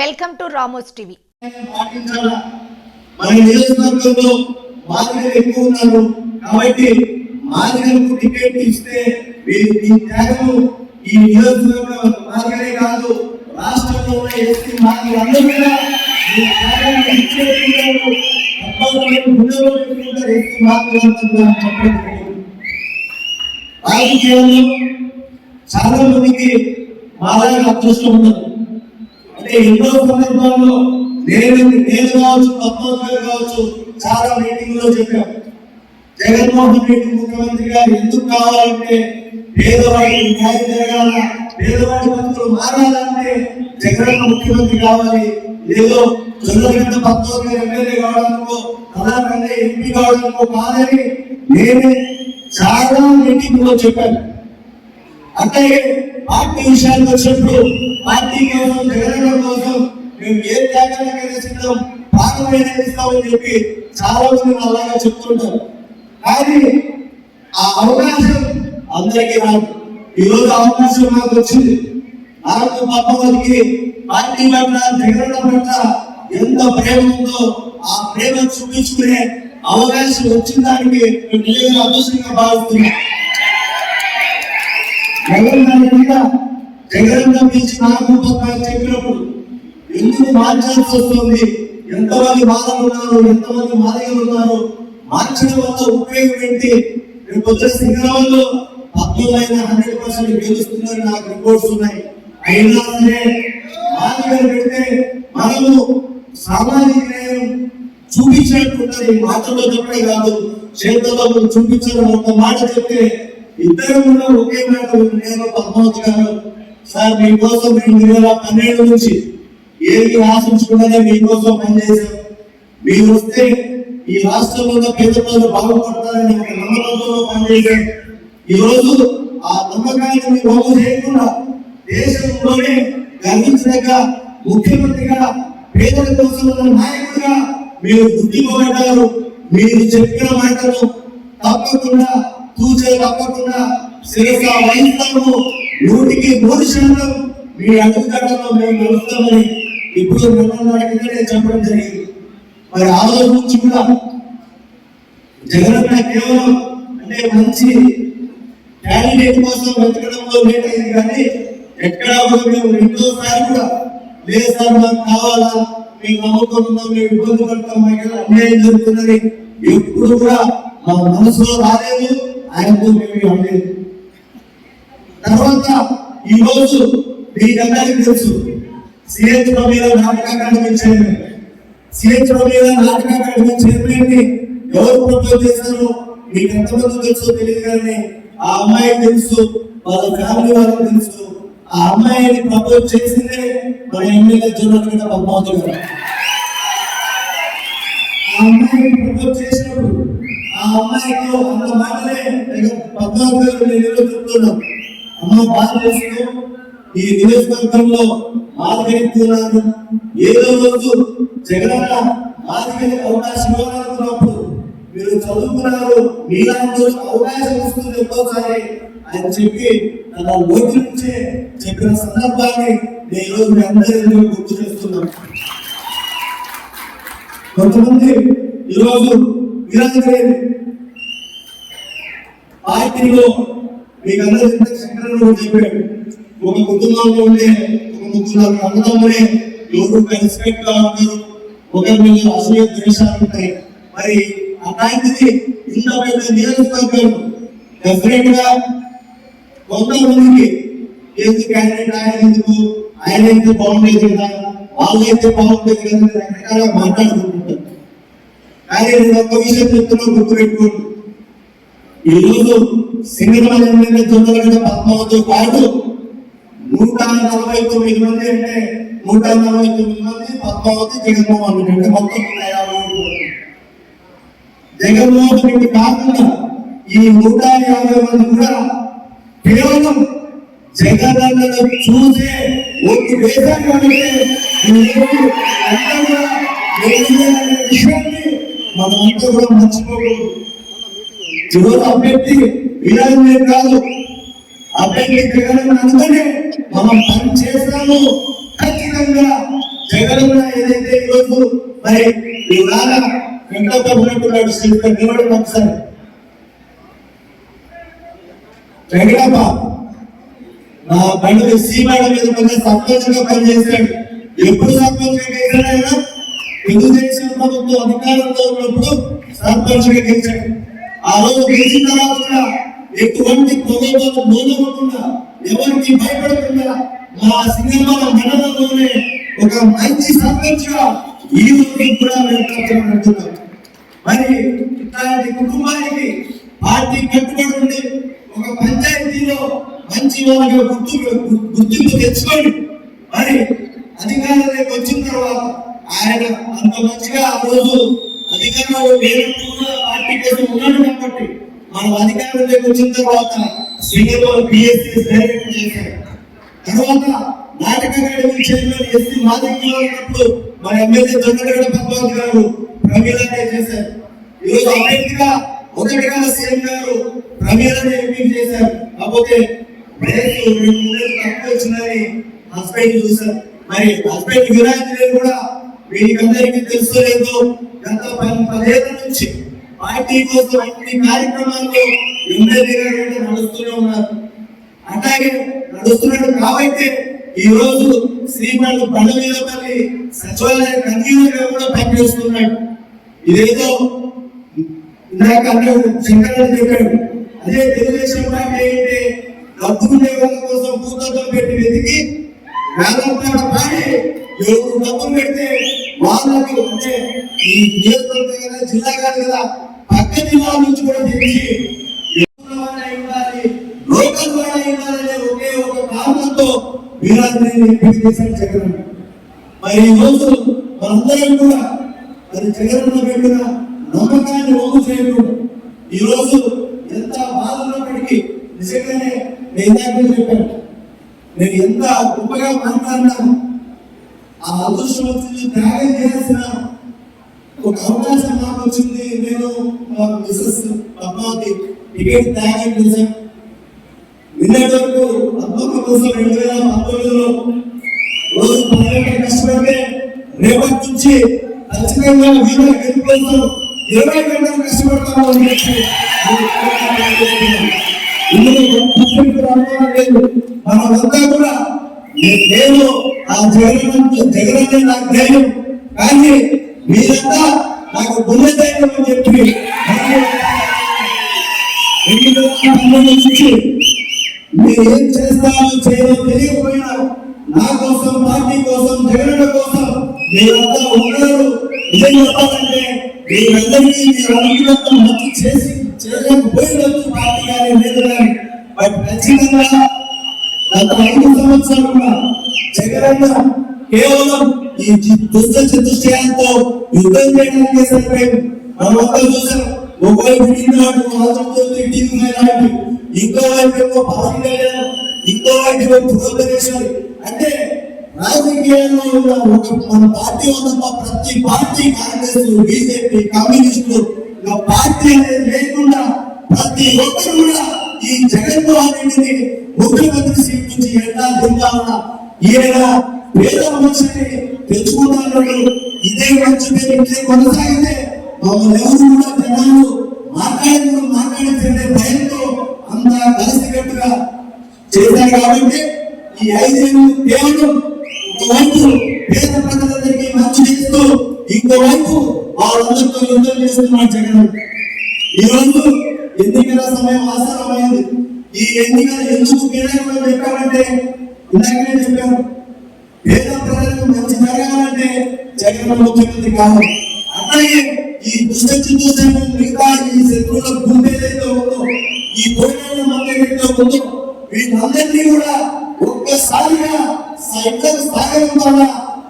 Welcome to Ramos TV. మన నియోజకవర్గంలో మాదిగలు ఎక్కువ ఉన్నారు కాబట్టి మాదిగలకు టికెట్ ఇస్తే వీరి ఈ త్యాగము ఈ నియోజకవర్గం మాదిగలే కాదు రాష్ట్రంలో ఉన్న ఎస్టీ మాదిగలందరూ కూడా ఈ త్యాగాన్ని ఇచ్చేట్టున్నారు తప్పకుండా గుండెలో పెట్టుకుంటారు ఎస్టీ మాదిగలందరూ చెప్పడం రాజకీయాల్లో చాలా మందికి మాలాగా అదృష్టం ఉన్నారు అంటే ఎన్నో సందర్భాల్లో నేను నేను కావచ్చు పద్మావతి గారు కావచ్చు చాలా మీటింగ్లో చెప్పాం. జగన్మోహన్ రెడ్డి ముఖ్యమంత్రి గారు ఎందుకు కావాలంటే పేదవాడికి న్యాయం జరగాల పేదవాడి మంత్రులు మారాలంటే జగన్ ముఖ్యమంత్రి కావాలి. ఏదో చంద్రగంట పద్మావతి ఎమ్మెల్యే కావడానికో అలాగే ఎంపీ కావడానికో కాదని నేనే చాలా మీటింగ్లో చెప్పాను. అట్లాగే పార్టీ విషయానికి వచ్చినప్పుడు పార్టీ కోసం జగన్ కోసం మేము ఏ త్యాగాలకైనా సిద్ధం ప్రాణమైన ఇస్తామని చెప్పి చాలా మంది అలాగా చెప్తుంటారు. కానీ ఆ అవకాశం అందరికీ రాదు. ఈరోజు అవకాశం నాకు వచ్చింది. నాకు పాప వారికి పార్టీ పట్ల జగన్ పట్ల ఎంత ప్రేమ ఉందో ఆ ప్రేమ చూపించుకునే అవకాశం వచ్చిన దానికి మేము నిజంగా అదృష్టంగా భావిస్తున్నాం. ఎవరు దాని మీద జగన్ గురించి నాకు పక్కన చెప్పినప్పుడు ఎందుకు మార్చాల్సి వస్తుంది? ఎంతమంది బాధలు ఉన్నారు ఎంతమంది మాదిగలు ఉన్నారు? మార్చడం వల్ల ఉపయోగం ఏంటి? రేపు వచ్చే సింగరాల్లో పద్మలైన హండ్రెడ్ పర్సెంట్ గెలుస్తుందని నాకు రిపోర్ట్స్ ఉన్నాయి. అయినా సరే మాదిగలు పెడితే మనము సామాజిక న్యాయం చూపించినట్టు ఉంటుంది. మాటల్లో చెప్పడే కాదు చేతల్లో చూపించడం ఒక మాట చెప్తే ఇద్దరు కూడా ఒకే మాట నేను పద్మావతి గారు సార్ మీకోసం మేము రెండు వేల పన్నెండు నుంచి ఏది ఆశించకుండానే మీకోసం పనిచేశాం మీరు వస్తే ఈ రాష్ట్రంలో ఉన్న పేద ప్రజలు బాగుపడతారని ఒక నమ్మకంతో పనిచేశాం ఈరోజు ఆ నమ్మకాన్ని బాగు చేయకుండా దేశంలోనే గర్వించదగ్గ ముఖ్యమంత్రిగా పేదల కోసం నాయకుడిగా మీరు గుర్తింపబడ్డారు. మీరు చెప్పిన మాటలు తప్పకుండా తూచే తప్పకుండా శిరస వహిస్తాము నూటికి నూరు శాతం మీ అడుగుజాడలో మేము నడుస్తామని ఇప్పుడు నిన్న చెప్పడం జరిగింది. మరి ఆ రోజు నుంచి కూడా జగనన్న కేవలం అంటే మంచి క్యాండిడేట్ కోసం వెతకడంలో లేట్ అయింది కానీ ఎక్కడా కూడా మేము రెండోసారి కూడా లేదు సార్ మాకు కావాలా? మేము నమ్మకం మేము ఇబ్బంది పడతాం మాకు అన్యాయం జరుగుతుందని ఎప్పుడు కూడా మా మనసులో రాలేదు. ఆయనతో మేము అనలేదు తర్వాత ఈ రోజు మీకందరికీ తెలుసు సిహెచ్ మీద నాటక అకాడమీ చైర్మన్. సిహెచ్ మీద నాటక అకాడమీ చైర్మన్ని ఎవరు ప్రపోజ్ చేశారో మీకు ఎంతమంది తెలుసో తెలియదు కానీ ఆ అమ్మాయి తెలుసు వాళ్ళ ఫ్యామిలీ వాళ్ళకి తెలుసు. ఆ అమ్మాయిని ప్రపోజ్ చేసిందే మన ఎమ్మెల్యే జనరల్ పద్మావతి గారు. ఆ అమ్మాయిని అమ్మాయితో అంత మాటలే. పద్మావతి గారు నేను ఈరోజు చెప్తున్నాను. అమ్మ బాధ చేస్తూ ఈ నియోజకవర్గంలో మాదిగెత్తున్నారు ఏదో రోజు జగనన్న మాదిగకి అవకాశం ఇవ్వాలనుకున్నప్పుడు మీరు చదువుకున్నారు మీలాంటి అవకాశం వస్తుంది ఒక్కోసారి అని చెప్పి తన నోటి నుంచే చెప్పిన సందర్భాన్ని నేను ఈరోజు మీ అందరినీ గుర్తు చేస్తున్నాను. కొంతమంది ఈరోజు విరాజలేదు పార్టీలో మీకు అందరూ శంకరరావు చెప్పాడు ఒక కుటుంబంలో ఉండే ఒక ముగ్గురు అన్నదమ్ముడే ఎవరు రెస్పెక్ట్గా ఉంటారు ఒకరి మీద అసూయ ద్వేషాలు ఉంటాయి. మరి అలాంటిది ఇంత పెద్ద నియోజకవర్గం డెఫినెట్గా కొంతమందికి ఏది క్యాండిడేట్ ఆయన ఎందుకు ఆయన అయితే బాగుండేది కదా వాళ్ళు అయితే బాగుండేది కదా అని రకరకాల మాట్లాడుకుంటుంటారు. కానీ నేను ఒక విషయం చెప్తున్నా గుర్తుపెట్టుకోండి. ఈరోజు రోజు సింగరాజు ఎమ్మెల్యే తొందరగా పద్మావతితో పాటు నూట నలభై తొమ్మిది మంది అంటే నూట నలభై తొమ్మిది మంది పద్మావతి జగన్మోహన్ రెడ్డి అంటే మొత్తం జగన్మోహన్ రెడ్డి కాకుండా ఈ నూట యాభై మంది కూడా కేవలం జగన్ అన్నను చూసే ఓటు వేశారు కాబట్టి విషయాన్ని మనమంతా కూడా మర్చిపోకూడదు. ఈరోజు అభ్యర్థి విరాజమే కాదు. అభ్యర్థి జగన్ అందరినీ మనం పని చేస్తాము ఖచ్చితంగా జగన్ ఏదైతే ఈరోజు మరి ఈ నాన్న వెంకటప్ప ఉన్నట్టున్నాడు శ్రీపతి నిలబడి ఒకసారి వెంకటప్ప నా బండి సి మేడం మీద కొంచెం సంతోషంగా పనిచేశాడు. ఎప్పుడు సంతోషంగా గెలిచాడైనా తెలుగుదేశం ప్రభుత్వం అధికారంలో ఉన్నప్పుడు సర్పంచ్గా గెలిచాడు. ఆ రోజు గెలిచిన తర్వాత ఎటువంటి పొగలో మోదకుండా ఎవరికి భయపడకుండా మా సినిమాల మండలంలోనే ఒక మంచి సర్పంచ్గా ఈ రోజు కూడా మేము మరి ఇట్లాంటి కుటుంబానికి పార్టీ కట్టుబడి ఉంది ఒక పంచాయతీలో మంచి వాళ్ళకి గుర్తింపు గుర్తింపు తెచ్చుకోండి మరి అధికారంలోకి వచ్చిన తర్వాత ఆయన అంత మంచిగా ఆ రోజు అధికారంలో లేనప్పుడు కూడా పార్టీ కోసం ఉన్నాడు కాబట్టి మనం అధికారంలోకి వచ్చిన తర్వాత సింగపూర్ పిఎస్సి డైరెక్ట్ చేశారు. తర్వాత నాటక అకాడమీ చైర్మన్ ఎస్సీ మాదిక్లో ఉన్నప్పుడు మన ఎమ్మెల్యే దొంగగడ పద్మావతి గారు ప్రమీలానే చేశారు. ఈరోజు అభ్యర్థిగా ఒకటిగా సీఎం గారు ప్రమీలానే ఎంపిక చేశారు. కాకపోతే వయసు రెండు మూడేళ్ళు తక్కువ వచ్చిందని హస్బెండ్ చూశారు. మరి హస్బెండ్ విరాజులు కూడా మీకందరికీ తెలుసు లేదు. గత పది పదేళ్ళ నుంచి పార్టీ కోసం అన్ని కార్యక్రమాల్లో ఎమ్మెల్యేగా నడుస్తూనే ఉన్నారు. అలాగే నడుస్తున్నాడు కాబట్టి ఈ రోజు శ్రీమణి బండవీలపల్లి సచివాలయ కన్వీనర్ కూడా పనిచేస్తున్నాడు. ఇదేదో ఇందాక అన్నాడు శంకరరావు చెప్పాడు. అదే తెలుగుదేశం పార్టీ ఏంటి? డబ్బుండే వాళ్ళ కోసం భూతత్వం పెట్టి వెతికి వేలంపాట పాడి? ఎవరు డబ్బులు పెడితే వాళ్ళకి అంటే ఈ నియోజకవర్గం జిల్లా కాదు కదా పక్క జిల్లా నుంచి కూడా తెచ్చి ఉండాలి, లోకల్ ఒకే ఒక కారణంతో వీరాజుని ఎంపిక చేశాడు జగన్. మరి ఈ రోజు మనందరం కూడా మరి జగన్ పెట్టిన నమ్మకాన్ని ఒమ్ము చేయడం. ఈ రోజు ఎంత బాధ ఉన్నప్పటికీ నిజంగానే నేను ఇందాకే చెప్పాను. నేను ఎంత గొప్పగా మాట్లాడినాను ఆ అదృష్టం వచ్చింది త్యాగం చేసిన ఒక అవకాశం నాకు వచ్చింది. నేను మా మిసెస్ పద్మావతి టికెట్ త్యాగం చేశాను నిన్నటి వరకు అద్భుత కోసం రెండు వేల పంతొమ్మిదిలో రోజు పదిహేను కష్టపడితే రేపటి నుంచి ఖచ్చితంగా వీళ్ళ గెలుపు కోసం ఇరవై గంటలు కష్టపడతాము అని చెప్పి ఇందులో గొప్ప అనుమానం మనమంతా కూడా నేను ఆ జగన్ జగన్ నాకు ధైర్యం కానీ మీరంతా నాకు గుండె ధైర్యం అని చెప్పి మీరు ఏం చేస్తారో చేయో తెలియకపోయినా నా కోసం పార్టీ కోసం జగన్ కోసం మీరంతా ఉన్నారు. ఏం చెప్పాలంటే మీరందరినీ మీరు అనుకున్నంత మంచి చేసి చేయలేకపోయినట్టు పార్టీ కానీ లేదు కానీ బట్ ఖచ్చితంగా గత ఐదు సంవత్సరాలుగా జగనన్న కేవలం ఈ దుష్ట చతుష్టయాలతో యుద్ధం చేయడానికి సరిపోయింది. మనమంతా చూసాం ఒకవైపు ఈనాడు ఆంధ్రజ్యోతి తిట్టింది మైనార్టీ ఇంకో వైపు ఏమో పవన్ కళ్యాణ్ ఇంకో వైపు ఏమో పురంధరేశ్వరి అంటే రాజకీయాల్లో ఉన్న ఒక మన పార్టీ ఉన్న ప్రతి పార్టీ కాంగ్రెస్ బీజేపీ కమ్యూనిస్టులు పార్టీ అనేది లేకుండా ప్రతి ఒక్కరు కూడా ఈ జగన్మోహన్ రెడ్డిని ముఖ్యమంత్రి సీట్ నుంచి ఎలా దింపాలన్నా ఈయన పేద మనిషిని తెచ్చుకుంటున్నాడు ఇదే మంచి పేరు ఇదే కొనసాగితే మమ్మల్ని ఎవరు కూడా జనాలు మాట్లాడి మాట్లాడించే భయంతో అంతా కలిసికట్టుగా చేశారు కాబట్టి ఈ ఐదేళ్ళు కేవలం ఒకవైపు పేద ప్రజలందరికీ మంచి చేస్తూ ఇంకోవైపు వాళ్ళందరితో యుద్ధం చేస్తున్నారు జగన్. ఈ రోజు ఎన్నికల సమయం ఆసనమైంది ఈ ఎన్నికలు ఎందుకు కీలకమని చెప్పామంటే ఇందాకనే చెప్పాను. పేద ప్రజలకు మంచి జరగాలంటే జగన్ ముఖ్యమంత్రి కావాలి. అట్లాగే ఈ దుష్ట చిత్తూసైన మిగతా ఈ శత్రువుల గుండె ఏదైతే ఉందో ఈ పోయిన మంది ఏదైతే ఉందో వీళ్ళందరినీ కూడా ఒక్కసారిగా సైట్లకు సాగడం వల్ల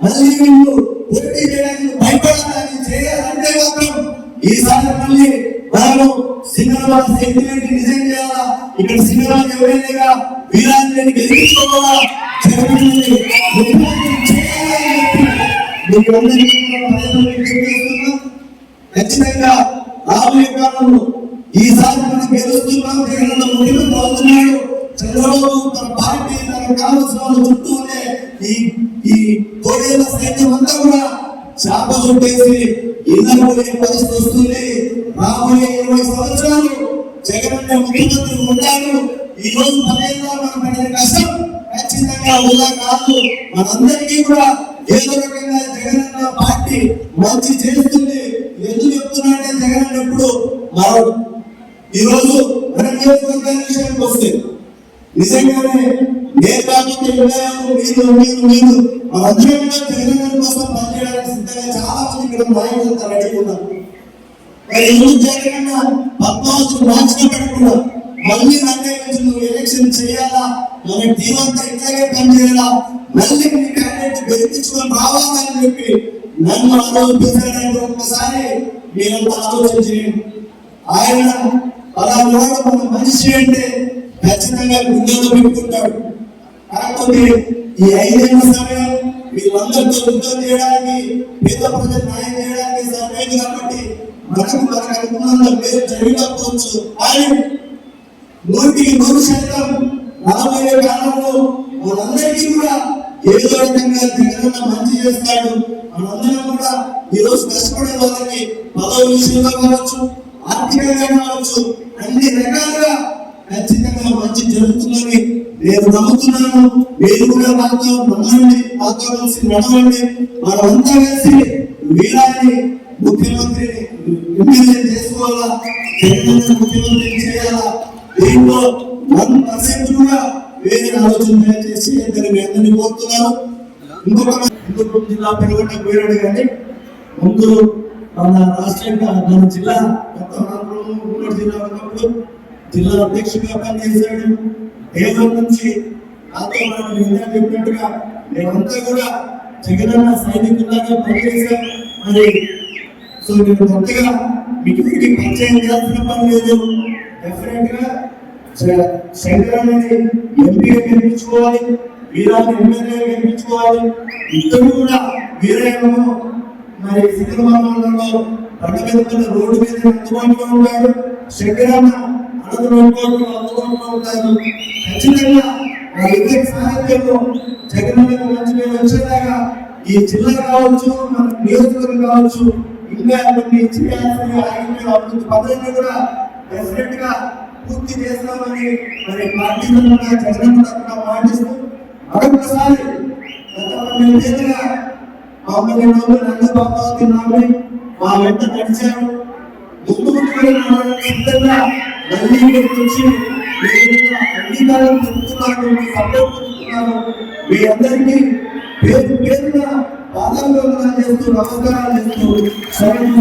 మళ్ళీ వీళ్ళు పోటీ చేయడానికి భయపడాలని చేయాలంటే మాత్రం ఈసారి మళ్ళీ మనము సినిమా సెంటిమెంట్ నిజం చేయాలా? ఇక్కడ సినిమా ఎవరైనా వీరాంజలిని గెలిపించుకోవాలా? జగన్మోహన్ మీకు ఖచ్చితంగా రాబోయే కాలంలో ఈసారి మనం గెలుస్తున్నాం జగన్ ముఖ్యమంత్రి అవుతున్నాడు చంద్రబాబు తన పార్టీ తన కావలసిన వాళ్ళ చుట్టూ ఉండే ఈ ఈ కోడి సైన్యం అంతా కూడా చాప చుట్టేసి ఇళ్ళకు పోయే పరిస్థితి వస్తుంది రాబోయే ఇరవై సంవత్సరాలు జగన్ ముఖ్యమంత్రి ఉంటారు ఈ రోజు పదేళ్ళలో మనం పడిన కష్టం ఖచ్చితంగా వృధా కాదు. మనందరికీ కూడా ఏదో రకంగా జగనన్న పార్టీ మంచి చేస్తుంది. ఎందుకు చెప్తున్నా జగన్ ఎప్పుడు ఈ రోజు మన నియోజకవర్గాల విషయానికి వస్తే నిజంగానే నేను కాబట్టి మీరు మీరు మీరు. మనందరం కూడా జగన్ కోసం పనిచేయడానికి సిద్ధంగా చాలా మంది ఇక్కడ నాయకులు మరి మార్చిన పెట్టకుండా మళ్ళీ నన్నే వచ్చి నువ్వు ఎలక్షన్ చేయాలా మన టీం అంతా ఇట్లాగే పనిచేయాలా మళ్ళీ మీ క్యాండిడేట్ గెలిపించుకొని రావాలని చెప్పి నన్ను ఆలోచించాడంటే ఒక్కసారి మీరంతా ఆలోచించి ఆయన అలా వాడు మన మనిషి అంటే ఖచ్చితంగా గుండెలో పెట్టుకుంటాడు కాకపోతే ఈ ఐదేళ్ళ సమయం వీళ్ళందరితో యుద్ధం చేయడానికి పేద ప్రజలు న్యాయం చేయడానికి సరిపోయింది కాబట్టి మనకు మనకు అనుకున్నంత పేరు జరగకపోవచ్చు కానీ నూటికి నూరు శాతం రాబోయే కాలంలో మనందరికీ కూడా ఏదో రకంగా మంచి చేస్తాడు. మనందరం కూడా ఈ రోజు కష్టపడే వాళ్ళకి పదవి విషయంలో కావచ్చు ఆర్థికంగా కావచ్చు అన్ని రకాలుగా ఖచ్చితంగా మంచి జరుగుతుందని నేను నమ్ముతున్నాను మీరు కూడా మాతో నమ్మండి మాతో కలిసి నడవండి. మనమంతా కలిసి వీరాన్ని ముఖ్యమంత్రిని ఎమ్మెల్యే చేసుకోవాలా? తెలంగాణ ముఖ్యమంత్రి చేయాలా? దీంట్లో వన్ పర్సెంట్ కూడా వేరే ఆలోచన చేసి నేను మీ అందరినీ కోరుతున్నాను. ఇంకొక ఇంకొక జిల్లా పెనుగొండ పోయాడు కానీ ముందు మన రాష్ట్రంగా మన జిల్లా గత మూడు జిల్లా ఉన్నప్పుడు జిల్లా అధ్యక్షుడిగా పనిచేశాడు. దేవం నుంచి నాతో మనం ఇందాక చెప్పినట్టుగా మేమంతా కూడా జగనన్న సైనికులాగా పనిచేశాం. మరి సో నేను కొత్తగా మీకు వీటికి పరిచయం చేయాల్సిన పని లేదు. డెఫినెట్గా శంకర్ అనేది ఎంపీగా గెలిపించుకోవాలి వీరాన్ని ఎమ్మెల్యే గెలిపించుకోవాలి. ఇద్దరు కూడా వీరేమో మరి సిద్ధమండలంలో పంట మీద రోడ్డు మీద అందుబాటులో ఉంటారు శంకరన్న. అనంతపురంలో అందుబాటులో ఉంటారు ఖచ్చితంగా వాళ్ళిద్దరి సాహిత్యంలో జగన్ మంచి పేరు వచ్చేలాగా ఈ జిల్లా కావచ్చు మన నియోజకవర్గం కావచ్చు ఇంకా కొన్ని చేయాల్సిన ఆగిపోయిన అభివృద్ధి కూడా డెఫినెట్గా పూర్తి చేస్తామని మరి పార్టీ తరఫున జగన్ తరఫున మాటిస్తూ మరొకసారి మమ్మల్ని మా వెంట నడిచారు. ముందు ముందు సిద్ధంగా మళ్ళీ ఇక్కడికి వచ్చి మీరు మీ సపోర్ట్ తెలుపుతున్నారు మీ అందరికీ పేరు పేరున పాదాలు చేస్తూ నమస్కారాలు చేస్తూ. సెలవు